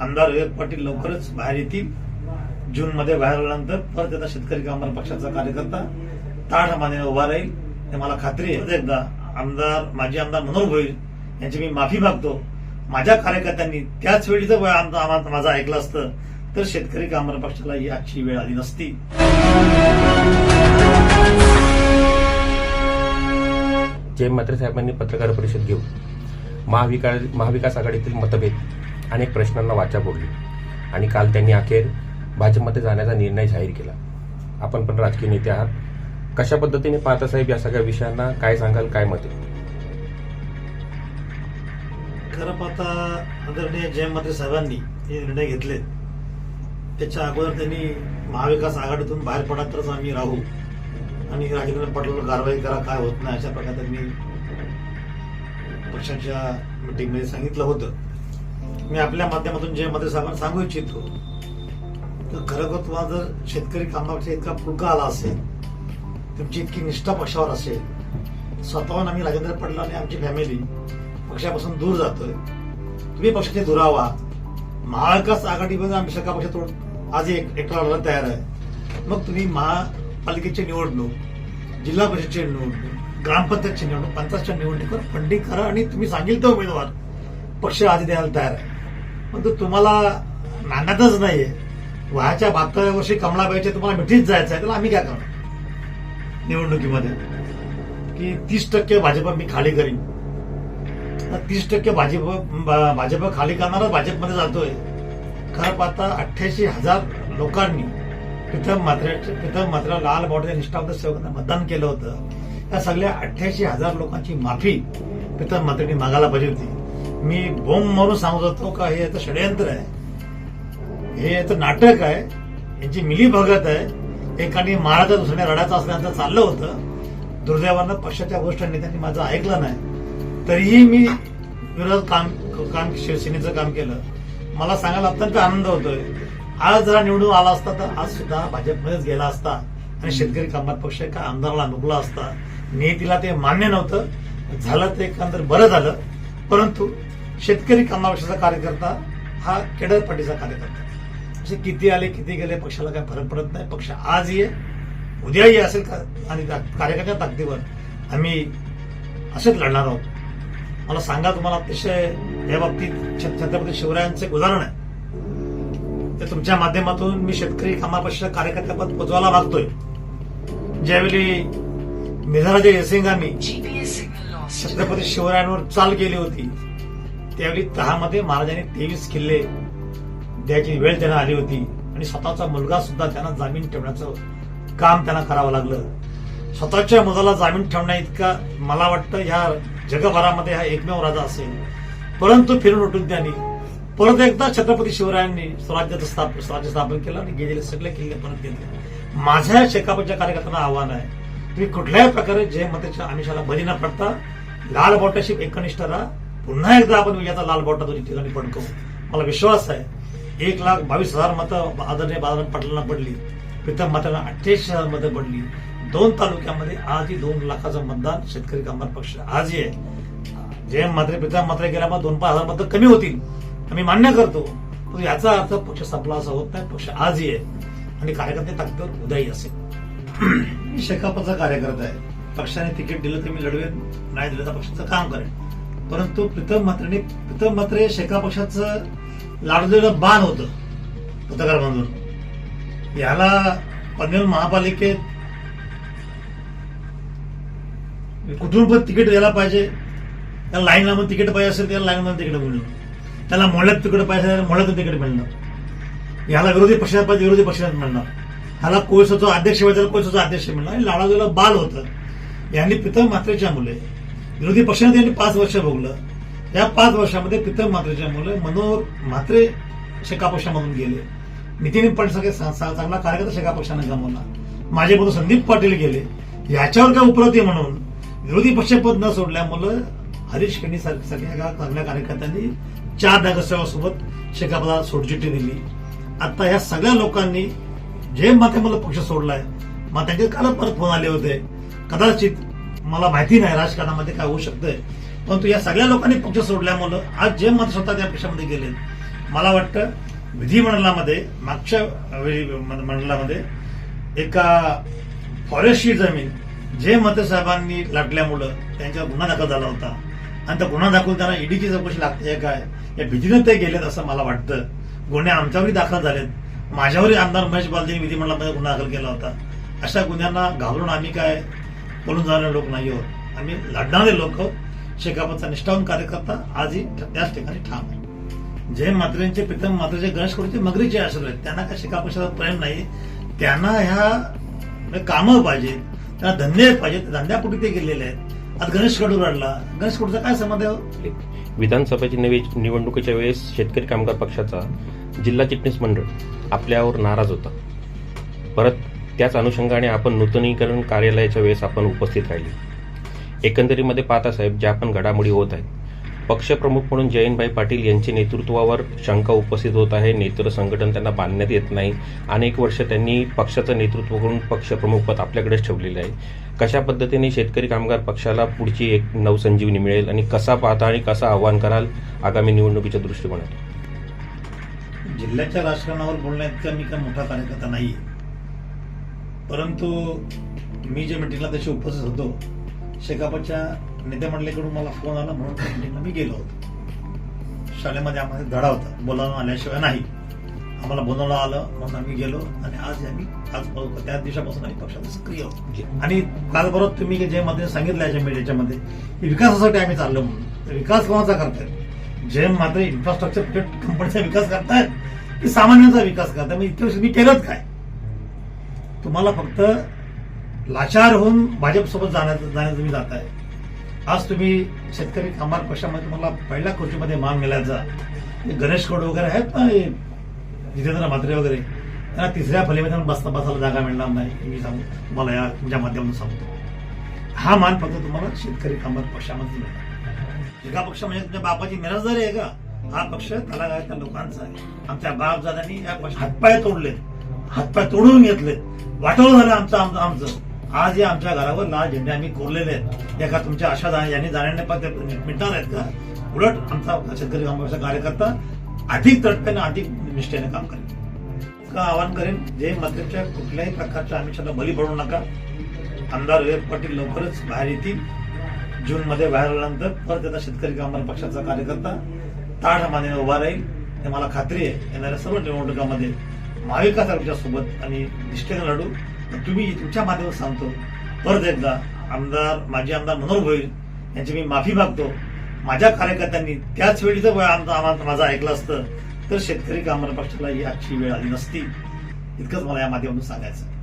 आमदार विवेक पाटील लवकरच बाहेर येतील. जून मध्ये बाहेर आल्यानंतर परत एकदा शेतकरी कामगार पक्षाचा कार्यकर्ता ताठ माने उभा राहील. हे मला खात्री आहे. एकदा आमदार माजी आमदार मनोहर भोईर यांची मी माफी मागतो. माझ्या कार्यकर्त्यांनी त्याच वेळी जर माझं ऐकलं असतं तर शेतकरी कामगार पक्षाला ही आजची वेळ आली नसती. जय म्हात्रे साहेबांनी पत्रकार परिषद घेऊन महाविकास महाविकास आघाडीतील मतभेद अनेक प्रश्नांना वाचा फोडली आणि काल त्यांनी अखेर भाजपमध्ये जाण्याचा निर्णय जाहीर केला. आपण पण राजकीय नेते आहात. कशा पद्धतीने पाहता साहेब या सगळ्या विषयांना? काय सांगाल काय मत खरं पाहता आदरणीय जयमंत्री साहेबांनी हे निर्णय घेतले त्याच्या अगोदर त्यांनी महाविकास आघाडीतून बाहेर पडा तरच आम्ही राहू. आणि राजेंद्र पाटलावर कारवाई करा काय होत नाही अशा प्रकारे त्यांनी पक्षाच्या मिटिंगमध्ये सांगितलं होतं. मी आपल्या माध्यमातून जे मध्ये सांगू इच्छितो तर खरोखर तुम्हाला जर शेतकरी कामापेक्षा इतका फुलका आला असेल तुमची इतकी निष्ठा पक्षावर असेल स्वतःहून आम्ही राजेंद्र पडला आणि आमची फॅमिली पक्षापासून दूर जातोय. तुम्ही पक्षाचे दुरावा. महाविकास आघाडीमध्ये आम्ही सगळा पक्ष तोड आज एक एकटा लढायला तयार आहे. मग तुम्ही महापालिकेची निवडणूक जिल्हा परिषदची निवडणूक ग्रामपंचायतची निवडणूक पंचायतच्या निवडणुकीवर फंडिंग करा आणि तुम्ही सांगेल तो उमेदवार पक्ष आधी द्यायला तयार आहे. पण तो तुम्हाला नांदतच नाहीये. वयाच्या बहात्तराव्या वर्षी कमलाबाईच्या तुम्हाला मिठीच जायचं आहे त्याला आम्ही काय करणार? निवडणुकीमध्ये. की तीस टक्के भाजप मी खाली करीन. तीस टक्के भाजप भाजप खाली करणारा भाजपमध्ये जातोय. खरं पाहता अठ्ठ्याऐंशी हजार लोकांनी प्रथम मात्र प्रथम मात्र लाल बॉर्डर निष्ठावंत सेवकांना मतदान केलं होतं. या सगळ्या अठ्ठ्याऐंशी हजार लोकांची माफी प्रथम मात्रेंनी मागायला पाहिजे होती. मी बोंब मारून सांगत होतो का हे याचं षडयंत्र आहे. हे याचं नाटक आहे. यांची मिली भगत आहे. एकाने महाराजा दुसऱ्याने रडायचं असल्याचं चाललं होतं. दुर्दैवानं पक्षाच्या गोष्टींनी नेत्यांनी माझं ऐकलं नाही. तरीही मी विरोध काम काम शिवसेनेचं काम केलं. मला सांगायला अत्यंत आनंद होतोय. आज जरा निवडून आला असता तर आज सुद्धा भाजपमध्येच गेला असता. आणि शेतकरी कामगार पक्ष एका आमदाराला नुकला असता. नेतीला ते मान्य नव्हतं. झालं ते एकंदर बरं झालं. परंतु शेतकरी पक्षाचा कार्यकर्ता हा केडरपट्टीचा कार्यकर्ता. असे किती आले किती गेले पक्षाला काही फरक पडत नाही. पक्ष आज ये उद्याही असेल का? आणि त्या कार्यकर्त्या ताकदीवर आम्ही असेच लढणार आहोत. मला सांगा तुम्हाला अतिशय या बाबतीत छ- छत्रपती शिवरायांचे एक उदाहरण आहे. ते तुमच्या माध्यमातून मी शेतकरी कामापेक्षा कार्यकर्त्यापद पोचवायला मागतोय ज्यावेळी मिझाराच्या जयसिंगांनी. छत्रपती शिवरायांवर चाल केली होती त्यावेळी तहामध्ये महाराजांनी तेवीस किल्ले द्यायची वेळ त्यांना आली होती. आणि स्वतःचा मुलगा सुद्धा त्यांना जामीन ठेवण्याचं काम त्यांना करावं लागलं. स्वतःच्या मुलाला जामीन ठेवण्या इतका मला वाटतं ह्या जगभरामध्ये हा एकमेव राजा असेल. परंतु फिरून उठून त्यांनी परत एकदा छत्रपती शिवरायांनी स्वराज्याचं स्थाप स्वराज्य स्थापन केलं आणि गेलेले सगळे किल्ले परत घेतले माझ्या शेकापच्या कार्यकर्त्यांना आव्हान आहे. तुम्ही कुठल्याही प्रकारे जय मतेच्या आमिषाला बळी न पडता लाल बॉटाशी एकनिष्ठ राहा पुन्हा एकदा आपण विजयाचा लाल बॉटा दोन्ही ठिकाणी पडकवू मला विश्वास आहे एक लाख बावीस हजार मतं आदरणीय बाळासाहेब पाटलांना पडली प्रीतम मात्यांना अठ्ठेचाळीस हजार मतं पडली. दोन तालुक्यामध्ये आजही दोन लाखाचं मतदान शेतकरी कामगार पक्ष आजही आहे. जय मात्रे प्रीतम मात्रे गेल्यामुळे दोन पाच हजार मतं कमी होतील आम्ही मान्य करतो. पण याचा अर्थ पक्ष संपला असा होत नाही पक्ष आजही आहे. आणि कार्यकर्ते ताकदीवर उद्याही असेल. मी शेकापचा कार्यकर्ता आहे. पक्षाने तिकीट दिलं तर मी लढवेन नाही दिलं तर पक्षाचं काम करेन. परंतु प्रीतम मात्रेने प्रीतम मात्रे शेका पक्षाचं लाडलेलं बाण होतं पत्रकार बांधून याला पनवेल महापालिकेत कुठून पण तिकीट द्यायला पाहिजे. त्याला लाईन लावून तिकीट पाहिजे असेल त्याला लाईन तिकीट मिळणं त्याला मोहळ्यात तिकीट पाहिजे असेल त्याला मोहळ्यातून तिकीट मिळणं याला विरोधी पक्षात पाहिजे विरोधी पक्षात मिळणार. ह्याला कोळसाचा अध्यक्ष पाहिजे त्याला कोळसाचा अध्यक्ष मिळणार. आणि लाडाजूला बाल होतं. यांनी प्रीतम मात्रेच्या मुले विरोधी पक्षाने त्यांनी पाच वर्ष भोगलं. या पाच वर्षामध्ये प्रीतम मात्रेच्या मुलं मनोहर म्हात्रे शेका पक्षामधून गेले. नितीन पटेल सगळे चांगला कार्यकर्ता शेका पक्षाने गमावला. माझे बंधू संदीप पाटील गेले. याच्यावर काय उपलब्धी म्हणून विरोधी पक्षपद न सोडल्यामुळं हरीश केणी सगळ्या चांगल्या कार्यकर्त्यांनी चार नगरसेवकासोबत शेकापला सोडचिठ्ठी दिली. आता ह्या सगळ्या लोकांनी जे माते मला पक्ष सोडलाय मग त्यांचे काल परत फोन आले होते. कदाचित मला माहिती नाही राजकारणामध्ये काय होऊ शकतंय. परंतु या सगळ्या लोकांनी पक्ष सोडल्यामुळं आज जे मत स्वतः त्या पक्षामध्ये गेले मला वाटतं विधिमंडळामध्ये मागच्या वेळी मंडळामध्ये एका फॉरेस्टची जमीन जे मत साहेबांनी लाटल्यामुळं त्यांच्यावर गुन्हा दाखल झाला होता. आणि त्या गुन्हा दाखल त्यांना ईडीची चौकशी लागते काय? या भीतीनं ते गेलेत असं मला वाटतं. गुन्हे आमच्यावरही दाखल झालेत. माझ्यावरही आमदार महेश बालदेनी विधिमंडळामध्ये गुन्हा दाखल केला होता. अशा गुन्ह्यांना घाबरून आम्ही काय बोलून जाणारे लोक नाही आहोत. आम्ही लढणारे लोक शेकापचा निष्ठावून कार्यकर्ता आजही त्याच ठिकाणी ठाम आहे. जय मात्रेंचे प्रीतम मात्रेचे गणेश कडूचे मगरीचे आश्रय आहेत त्यांना काय शिका पक्षाचा प्रेम नाही त्यांना ह्या म्हणजे कामं पाहिजेत त्यांना धंदे पाहिजेत धंद्यापुढे ते गेलेले आहेत. आज गणेश कडू रडला गणेश कडूचा काय संबंध आहे हो? विधानसभेची नवी निवडणुकीच्या वेळेस शेतकरी कामगार पक्षाचा जिल्हा चिटणीस मंडळ आपल्यावर नाराज होता. परत त्याच अनुषंगाने आपण नूतनीकरण कार्यालयाच्या वेळेस आपण उपस्थित राहिले. एकंदरीमध्ये पाहता साहेब ज्या पण घडामोडी होत आहेत पक्षप्रमुख म्हणून जयंतभाई पाटील यांच्या नेतृत्वावर शंका उपस्थित होत आहे नेतृत्व संघटन त्यांना बांधण्यात येत नाही अनेक वर्ष त्यांनी पक्षाचं नेतृत्व करून पक्षप्रमुखपद आपल्याकडेच ठेवलेलं आहे. कशा पद्धतीने शेतकरी कामगार पक्षाला पुढची एक नवसंजीवनी मिळेल आणि कसा पाहता आणि कसं आव्हान कराल आगामी निवडणुकीच्या दृष्टिकोनातून? जिल्ह्याच्या राजकारणावर बोलण्यात मी काय मोठा कार्यकर्ता नाहीये. परंतु मी जे मिटिंगला तशी उपस्थित होतो शेकापच्या नेते मंडळीकडून मला फोन आला म्हणून त्या मिटिंगला मी गेलो होतो. शाळेमध्ये आम्हाला धडा होता बोलावून आल्याशिवाय नाही. आम्हाला बोलावलं आलं म्हणून आम्ही गेलो आणि आज आम्ही आज त्या दिवसापासून आम्ही पक्षात सक्रिय आहोत. आणि कालबरोबर तुम्ही जे मध्ये सांगितलं याच्या मीडियाच्यामध्ये की विकासासाठी आम्ही चाललो म्हणून विकास कोणाचा करतायत? जे मात्र इन्फ्रास्ट्रक्चर कंपनीचा विकास करतायत की सामान्यांचा विकास करताय मग इतके वर्ष मी केलंच काय? तुम्हाला फक्त लाचार होऊन भाजपसोबत जाण्याचं जाण्याचं तुम्ही जात आहे आज तुम्ही शेतकरी कामार पक्षामध्ये तुम्हाला पहिल्या खुर्चीमध्ये मान मिळायचा हे गणेश खोड वगैरे आहेत ना हे जितेंद्र म्हात्रे वगैरे त्यांना तिसऱ्या फलीमध्ये बसता बसायला जागा मिळणार नाही मी सांगू तुम्हाला या तुमच्या माध्यमातून सांगतो. हा मान फक्त तुम्हाला शेतकरी कामार पक्षामध्ये मिळणार. एका पक्ष म्हणजे तुमच्या बापाची मिराजदारी आहे का? हा पक्ष त्याला त्या लोकांचा आहे. आमच्या बाप दादांनी या पक्ष हातपाय तोडलेत. हातपाय तोडून घेतले. वाटवलं झालं आमचं आमचं आमचं. आज या आमच्या घरावर लाल झेंडे आम्ही कोरलेले आहेत. एका तुमच्या आशा यांनी जाण्याने पण ते मिटणार आहेत का? उलट आमचा शेतकरी कामगारचा कार्यकर्ता अधिक तटप्याने अधिक निष्ठेने काम करेल. का आवाहन करेन? जे मात्रेच्या कुठल्याही प्रकारच्या आमिषाला बली पडू नका. आमदार विवेक पाटील लवकरच बाहेर येतील. जून मध्ये बाहेर आल्यानंतर परत त्याचा शेतकरी कामगार पक्षाचा कार्यकर्ता ताठ मानेने उभा राहील. हे मला खात्री आहे. येणाऱ्या सर्व निवडणुकामध्ये महाविकास आघाडीच्या सोबत आणि निष्ठेने लढू. तुम्ही तुमच्या माध्यमात सांगतो. परत एकदा आमदार माजी आमदार मनोहर भोईर यांची मी माफी मागतो. माझ्या कार्यकर्त्यांनी त्याच वेळी जर आमचा आम्हाला माझं ऐकलं असतं तर शेतकरी कामगार पक्षाला ही आजची वेळ आली नसती. इतकंच मला या माध्यमातून सांगायचं